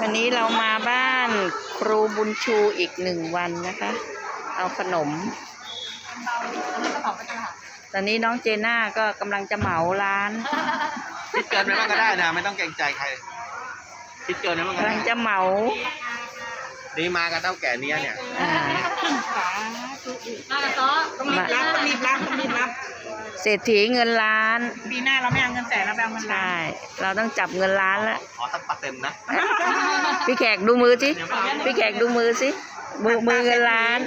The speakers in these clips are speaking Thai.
วันนี้เรามาบ้านครูบุญชูอีกหนึ่งวันนะคะ เอาขนม ตอนนี้น้องเจน่าก็กำลังจะเหมาร้าน คิดเกินไปบ้างก็ได้นะ ไม่ต้องเกรงใจใคร คิดเกินไปบ้างก็กำได้ลังจะเหมา นี่มากับเต้าแก่เนี้ยเนี่ย อ่า มาต่อต้องรีบรับต้องรีบรับต้องรีบรับเศรษฐีเงินล้าน ปีหน้าเราไม่เอาเงินแสนเราไปเอาเงินล้านใช่เราต้องจับเงินล้านแล้ว ขอสักเปอร์เซ็นต์นะพี่แขกดูมือสิ พี่แขกดูมือสิ มือมือเงินล้าน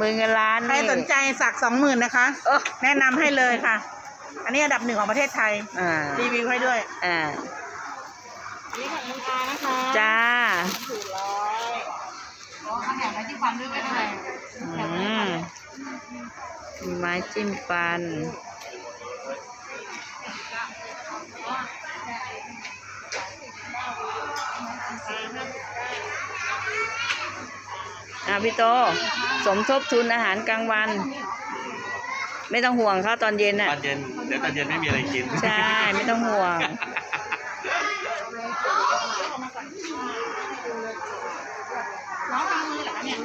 มือเงินล้านใครสนใจสักสองหมื่นนะคะ โอ้แนะนำให้เลยค่ะ อันนี้อันดับหนึ่งของประเทศไทย อ่า รีวิวให้ด้วย อ่า นี่ของคุณอานะคะจ้า ถูกร้อยอ๋อเขา แถมไว้ที่ฟันด้วยไม่ได้อืมมีไม้จิ้มฟัน อะพี่โต สมทบทุนอาหารกลางวัน ไม่ต้องห่วงเขาตอนเย็นตอะ อนเย็นเดี๋ยวตอนเย็นไม่มีอะไรกินใช่ ไม่ต้องห่วง น้องทำมือเหรอคะเนี่ย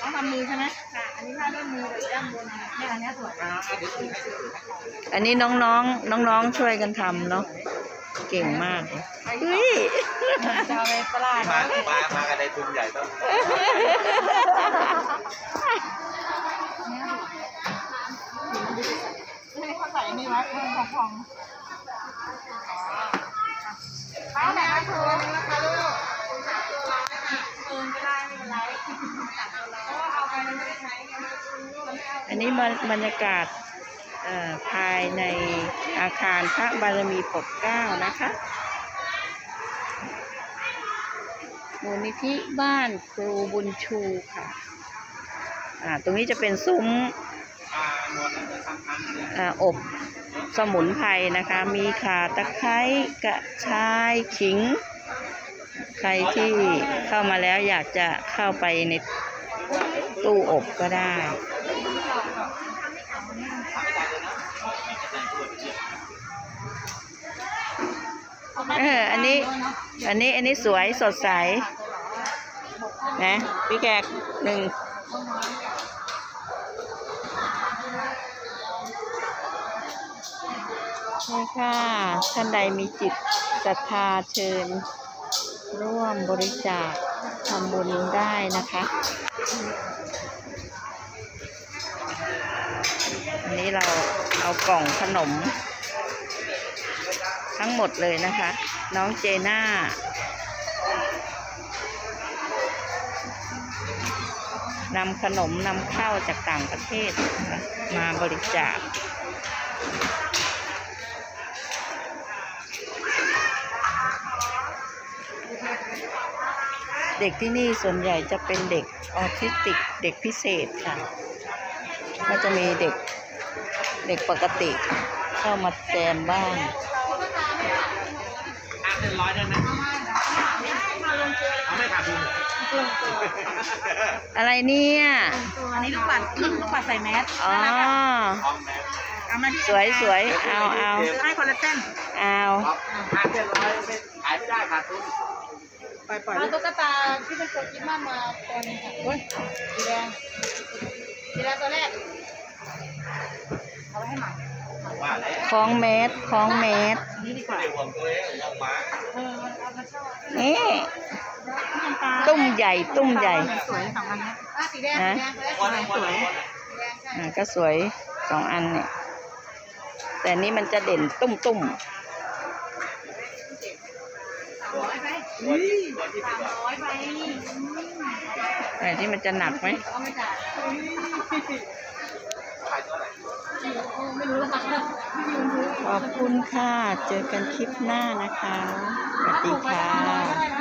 น้องทำมือใช่ไหมค่ะอันนี้ถ้าเล่นมือเลยด้านบนเนี่ยอันนี้สวยอันนี้น้องๆ น้องๆ ช่วยกันทำเนาะ เก่งมากเลยเฮ้ยจะเอาไปตลาดมามามากันในทุนใหญ่ต้องให้เขาใส่นี่ไว้ให้ของของไปไหนคะครูนะคะลูกเอินก็ได้ไม่เป็นไรเพราะว่าเอาไปมันไม่ได้ใช้ไง อั นนี้มันบรรยากาศภายในอาคารพระบารมีปกเก้านะคะมูลนิธิบ้านครูบุญชูค่ะอ่าตรงนี้จะเป็นซุ้มออบสมุนไพรนะคะ มีข่าตะไคร้กระชายขิง ใครที่เข้ามาแล้วอยากจะเข้าไปในตู้อบก็ได้ เอออันนี้ อันนี้อันนี้สวยสดใส นะพี่แขกหนึ่งนี่ค่ะ ท่านใดมีจิตศรัทธาเชิญ ร่วมบริจาคทำบุญได้นะคะอันนี้เราเอากล่องขนม ทั้งหมดเลยนะคะ น้องเจน่านำขนมนำเข้าจากต่างประเทศะะมาบริจาค เด็กที่นี่ส่วนใหญ่จะเป็นเด็กออทิสติก เด็กพิเศษค่ะ ก็จะมีเด็กเด็กปกติเข้ามาแจมบ้าง อะเป็นร้อยได้ไหมเอาไม่ขาดทุนอะไรเนี่ย อันนี้ลูกปัดลูกปัดใส่แมสอ๋อพร้อมแม่เอามาที่สวยสวยเอาเอาซื้อให้คนละเส้นเอาขาดเจ็ดร้อยไม่ขายไม่ได้ขาดทุนปล่อยปล่อยเอาตุ๊กตาที่เป็นคนคิดมากมาตัวนึงค่ะเฮ้ยสีแดงสีแดงตัวแรกเอาไว้ให้หมาว่าแล้ว คล้องเมตรคล้องเมตรนี่ดีกว่าตุ้มใหญ่ตุ้มใหญ่สวยสองอันนะสวยอะก็สวยสองอันเนี่ย แต่นี่มันจะเด่นตุ้มตุ้มแต่ที่มันจะหนักไหม เอาไม่จ่าย ขายตัวไหน ไม่รู้ราคา ขอบคุณค่ะ เจอกันคลิปหน้านะคะ สวัสดีค่ะ